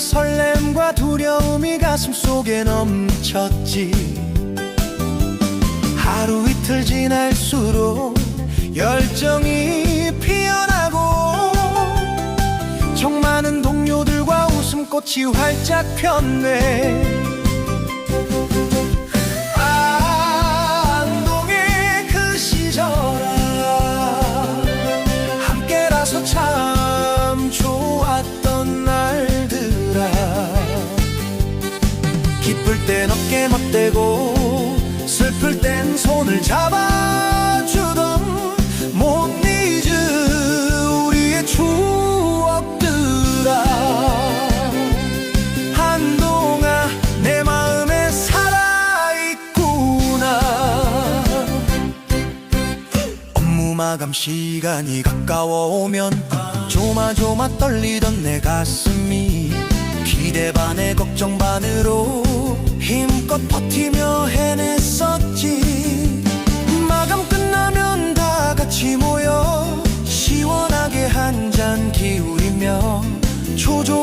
설렘과 두려움이 가슴 속에 넘쳤지. 하루 이틀 지날수록 열정이 피어나고 정 많은 동료들과 웃음꽃이 활짝 폈네 맞대고 슬플 땐 손을 잡아주던 못 잊은 우리의 추억들아. 한동안 내 마음에 살아있구나. 업무 마감 시간이 가까워오면 조마조마 떨리던 내 가슴이 기대 반에 걱정 반으로 힘껏 버티며 해냈었지. 마감 끝나면 다 같이 모여 시원하게 한 잔 기울이며 초조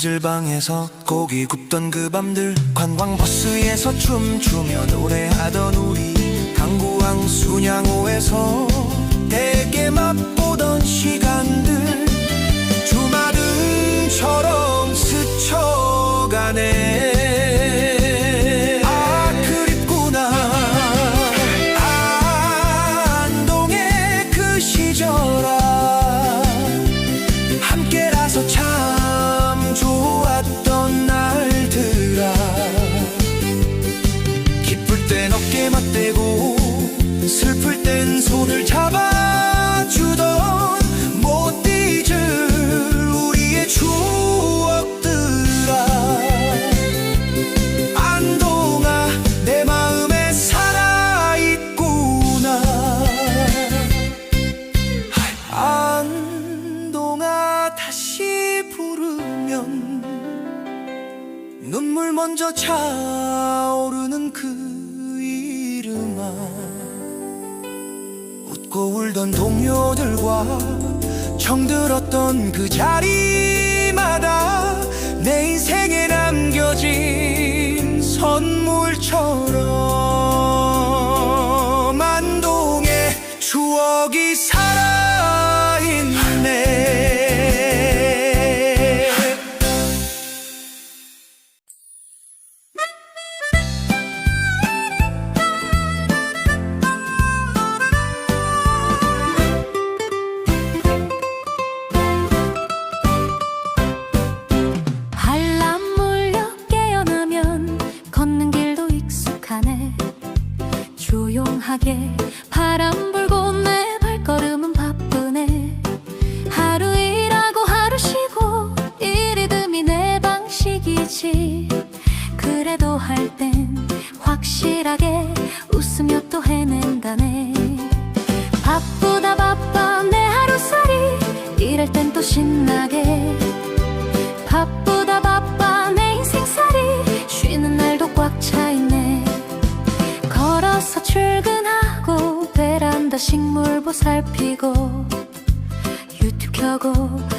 찜질방에서 고기 굽던 그 밤들 관광버스에서 춤추며 노래하던 우리 강구항 순양호에서 대게 맛 차오르는 그 이름아. 웃고 울던 동료들과 정들었던 그 자리마다 내 인생에 남겨진 선물처럼 또 신나게. 바쁘다 바빠 내 인생살이 쉬는 날도 꽉 차있네. 걸어서 출근하고 베란다 식물 보살피고 유튜브 켜고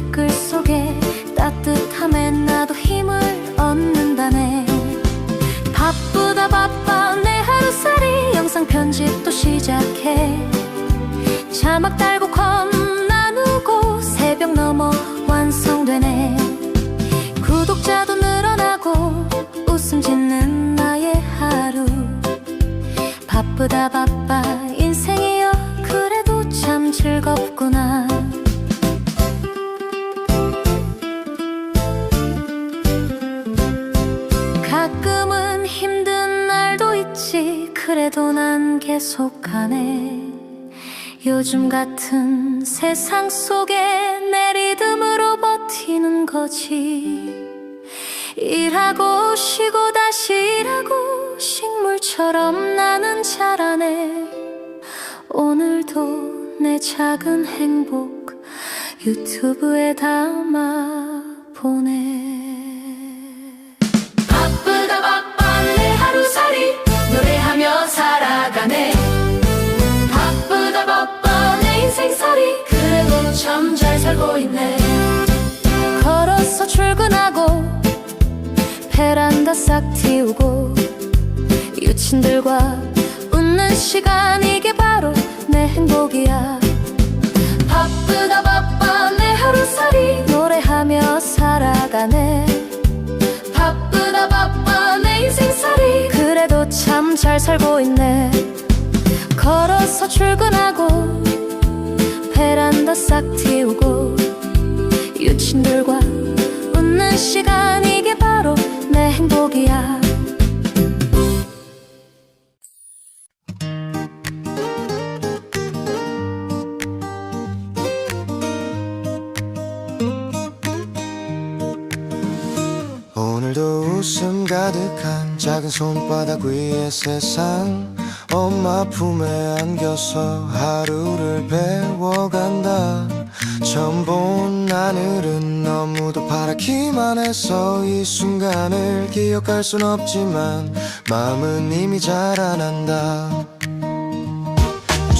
댓글 속에 따뜻함에 나도 힘을 얻는다네. 바쁘다 바빠 내 하루살이 영상 편집도 시작해. 자막 달고 컴 새벽 넘어 완성되네. 구독자도 늘어나고 웃음 짓는 나의 하루. 바쁘다 바빠 요즘 같은 세상 속에 내 리듬으로 버티는 거지. 일하고 쉬고 다시 일하고 식물처럼 나는 자라네. 오늘도 내 작은 행복 유튜브에 담아 보내. 바쁘다 바빠 내 하루살이. 노래하며 살아가네 살고 있네. 걸어서 출근하고 베란다 싹 틔우고 유친들과 웃는 시간 이게 바로 내 행복이야. 바쁘다 바빠 내 하루살이 노래하며 살아가네. 바쁘다 바빠 내 인생살이 그래도 참 잘 살고 있네. 걸어서 출근하고 베란다 싹 틔우고 유친들과 웃는 시간 이게 바로 내 행복이야. 오늘도 웃음 가득한 작은 손바닥 위의 세상 엄마 품에 안겨서 하루를 배워간다. 처음 본 하늘은 너무도 파랗기만 해서 이 순간을 기억할 순 없지만 마음은 이미 자라난다.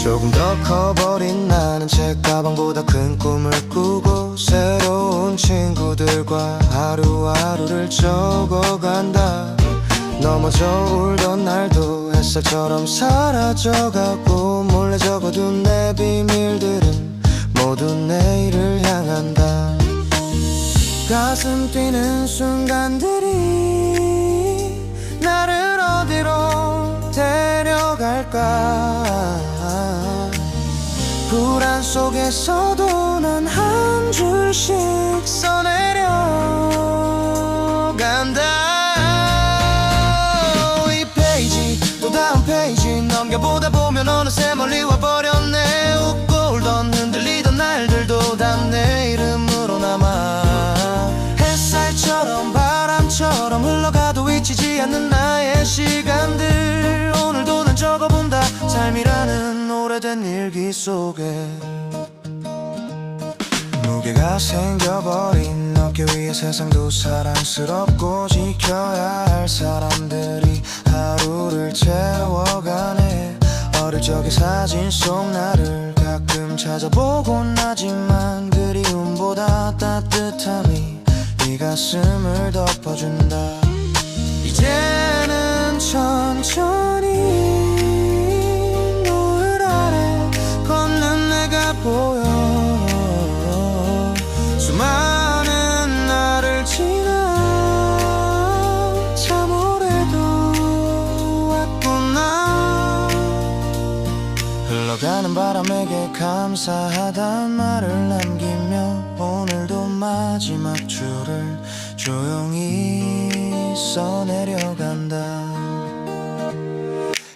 조금 더 커버린 나는 책가방보다 큰 꿈을 꾸고 새로운 친구들과 하루하루를 적어간다. 넘어져 울던 날도 햇살처럼 사라져가고 몰래 적어둔 내 비밀들은 모두 내일을 향한다. 가슴 뛰는 순간들이 나를 어디로 데려갈까? 불안 속에서도 난 한 줄씩 써내 어느새 멀리 와버렸네. 웃고 울던 흔들리던 날들도 다 내 이름으로 남아 햇살처럼 바람처럼 흘러가도 잊히지 않는 나의 시간들. 오늘도 난 적어본다. 삶이라는 오래된 일기 속에 무게가 생겨버린 어깨 위에 세상도 사랑스럽고 지켜야 할 사람들이 하루를 채워가네 어릴 적의 사진 속 나를 가끔 찾아보곤 하지만 그리움보다 따뜻함이 이 가슴을 덮어준다. 이제는 천천히 바람에게 감사하단 말을 남기며 오늘도 마지막 줄을 조용히 써내려간다.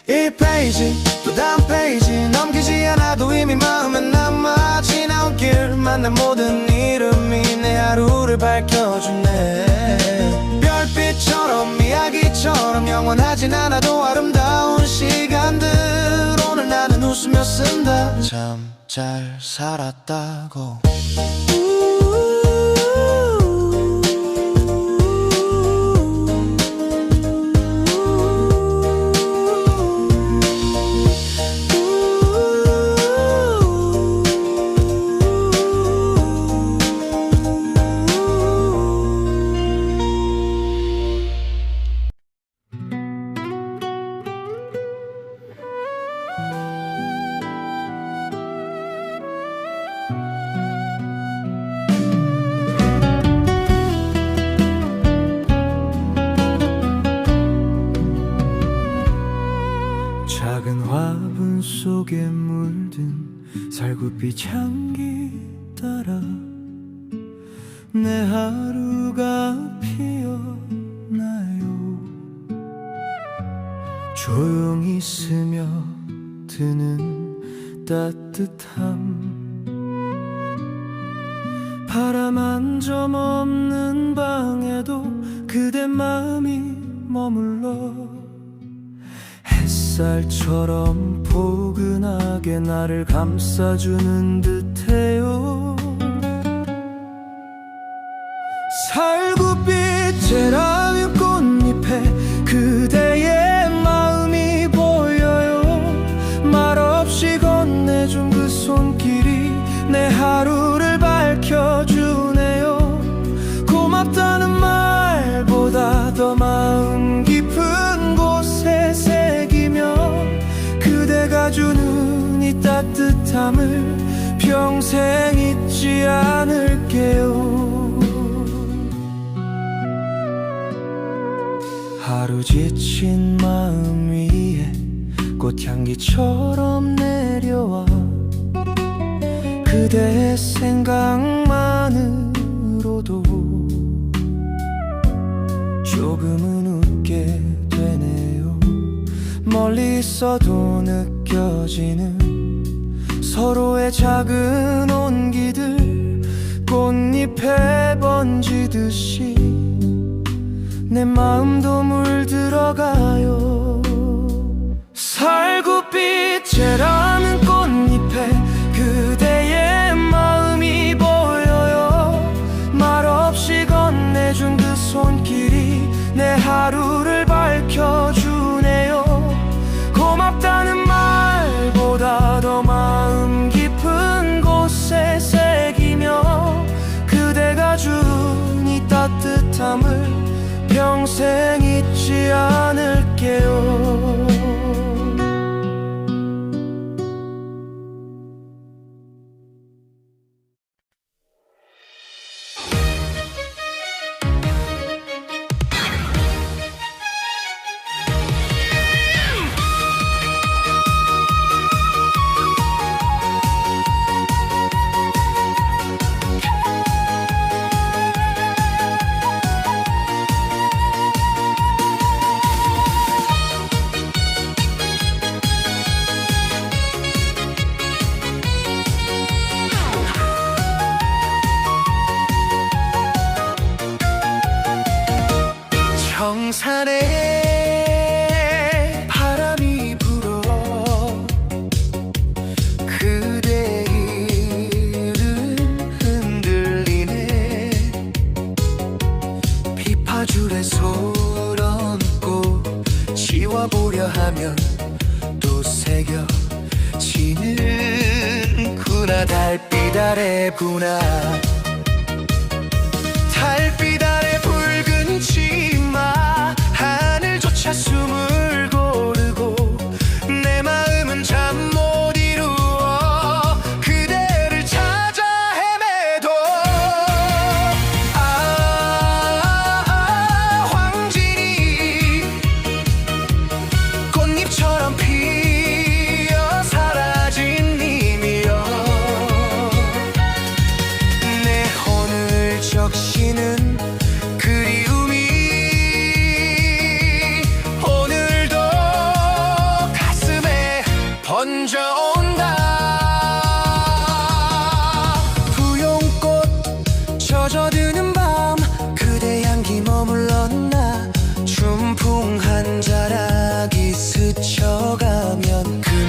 이 페이지 또 다음 페이지 넘기지 않아도 이미 마음에 남아 지나온 길 만난 모든 이름이 내 하루를 밝혀주네. 별빛처럼 이야기처럼 영원하진 않아도 아름다운 시간들 웃으며 쓴다. 참 잘 살았다고 비창기 따라 내 하루가 피어나요. 조용히 스며드는 따뜻한 Çam sacının 지친 마음 위에 꽃향기처럼 내려와. 그대의 생각만으로도 조금은 웃게 되네요. 멀리 있어도 느껴지는 서로의 작은 온기들 꽃잎에 번지듯이 내 마음도 물 들어가요.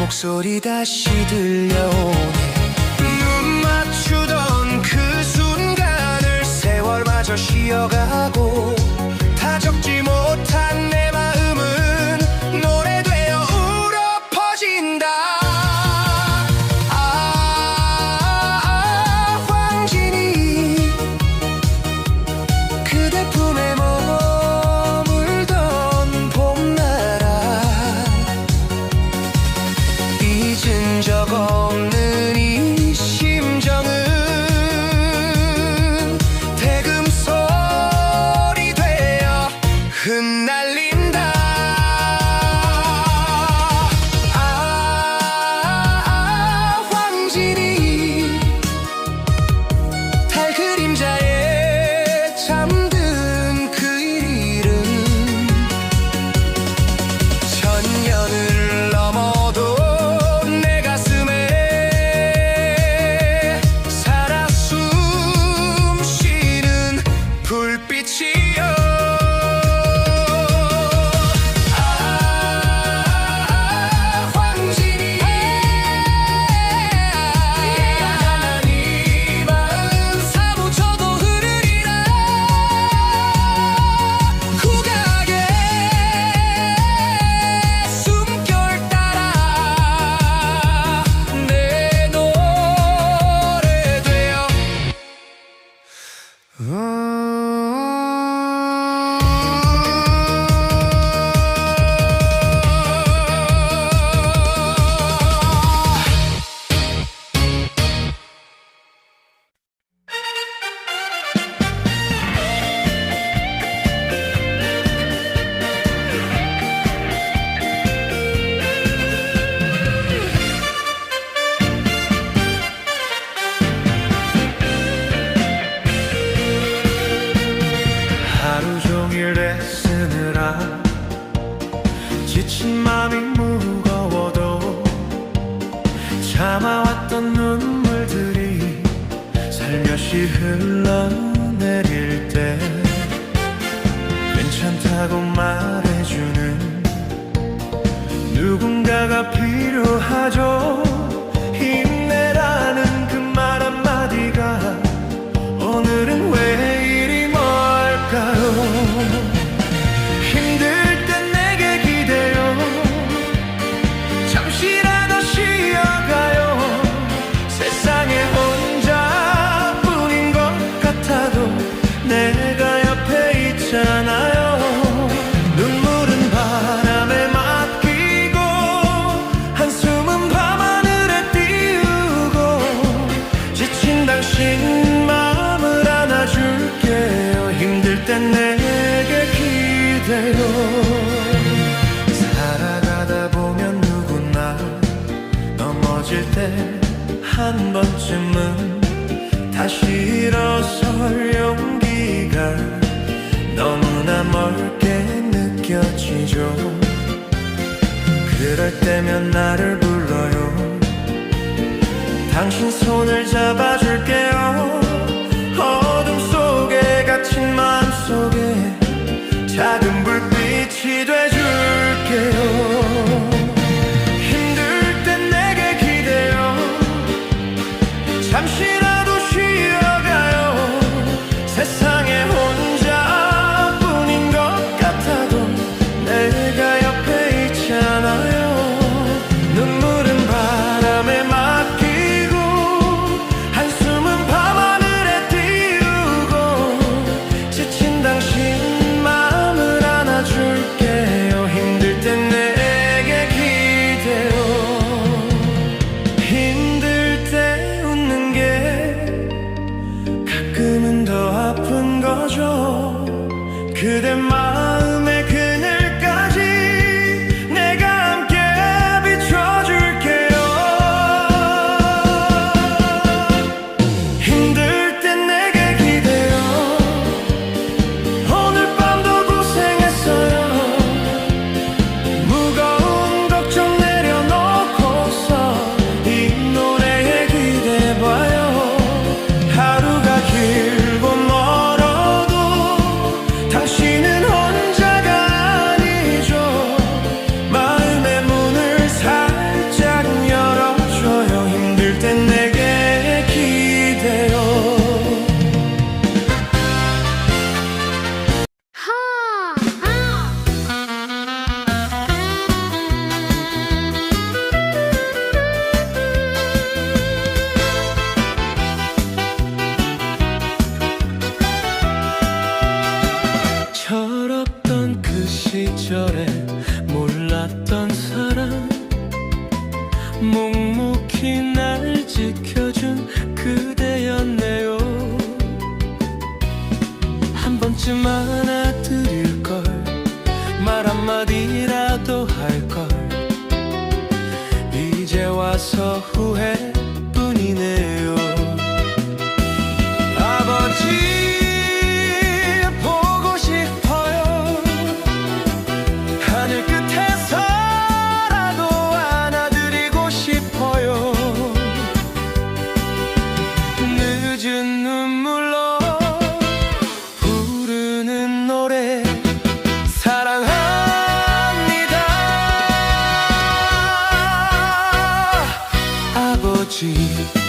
목소리 다시 들려오네. 눈 맞추던 그 순간을 세월마저 쉬어가고 Scham. 되면 나를 불러요. 당신 손을 잡아 그대 마음 记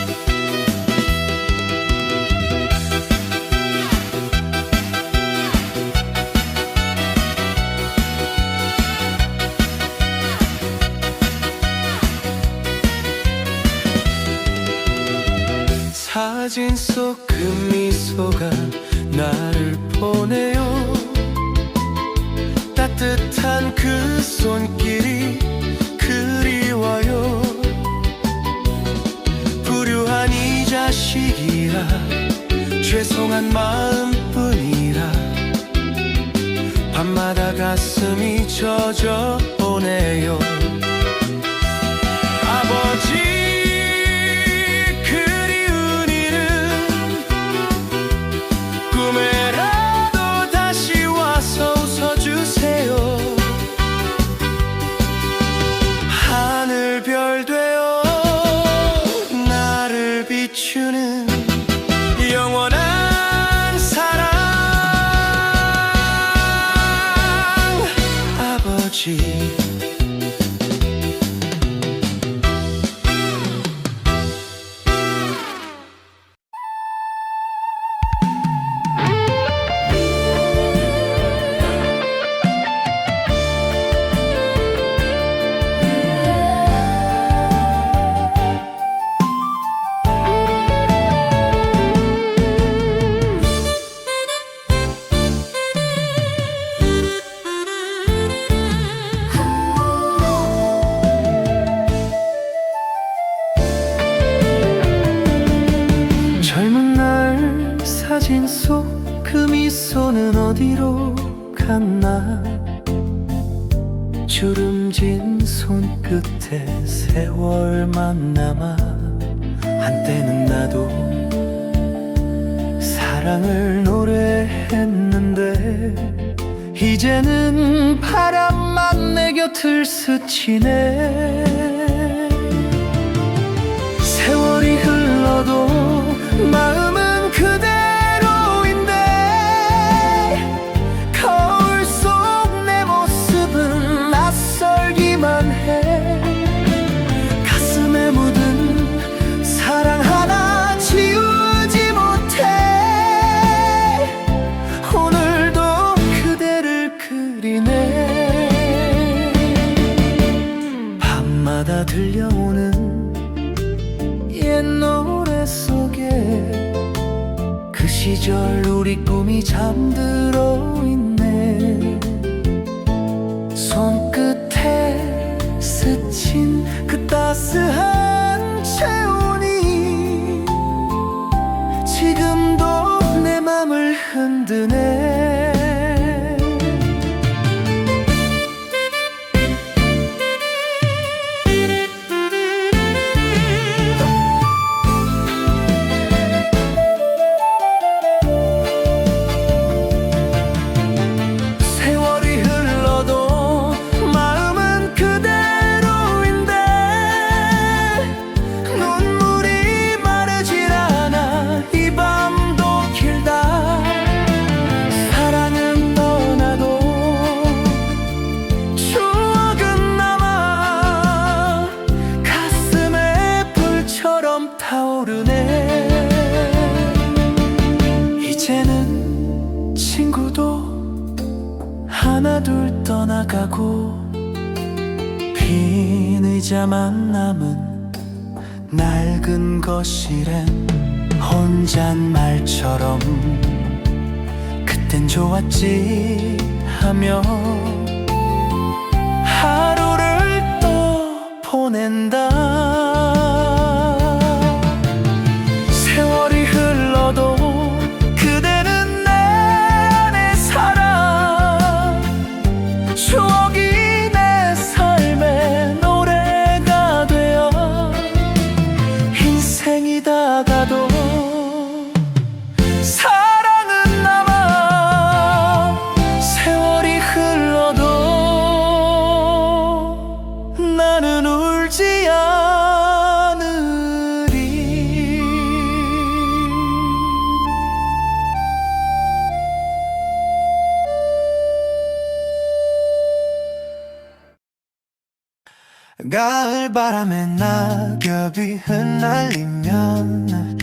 바람에 낙엽이 흩날리면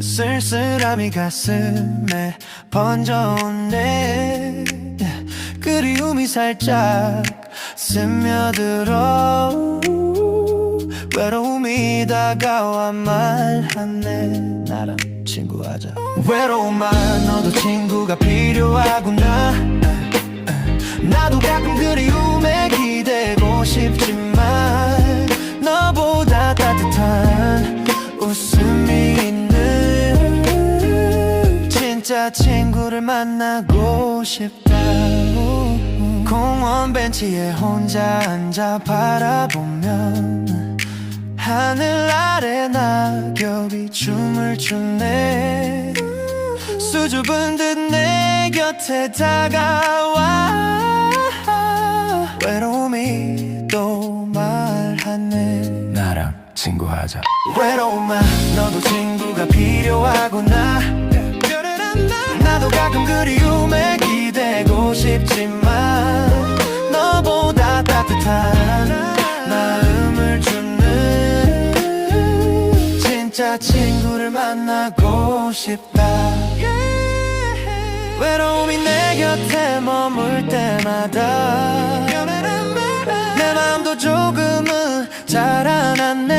쓸쓸함이 가슴에 번져오네. 그리움이 살짝 스며들어 외로움이 다가와 말하네. 나랑 친구하자. 외로움만 너도 친구가 필요하구나. 나도 가끔 그리움에 기대고 싶지만 너보다 따뜻한 웃음이 있는 진짜 친구를 만나고 싶다. 공원 벤치에 혼자 앉아 바라보면 하늘 아래 낙엽이 춤을 추네. 수줍은 듯 내 곁에 다가와. 외로움이 또 않네 나랑 친구하자. 외로움아 너도 친구가 필요하구나. 나도 가끔 그리움에 기대고 싶지만 너보다 따뜻한 마음을 주는 진짜 친구를 만나고 싶다. 외로움이 내 곁에 머물 때마다 변한 나 사람도 조금은 자라났네.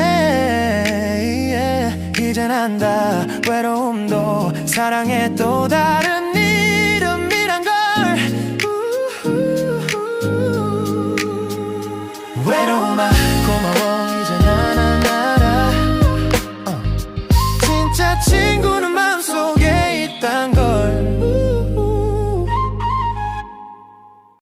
예, yeah. 이젠 안다 외로움도 사랑의 또 다른 이름이란 걸. 외로움아 고마워.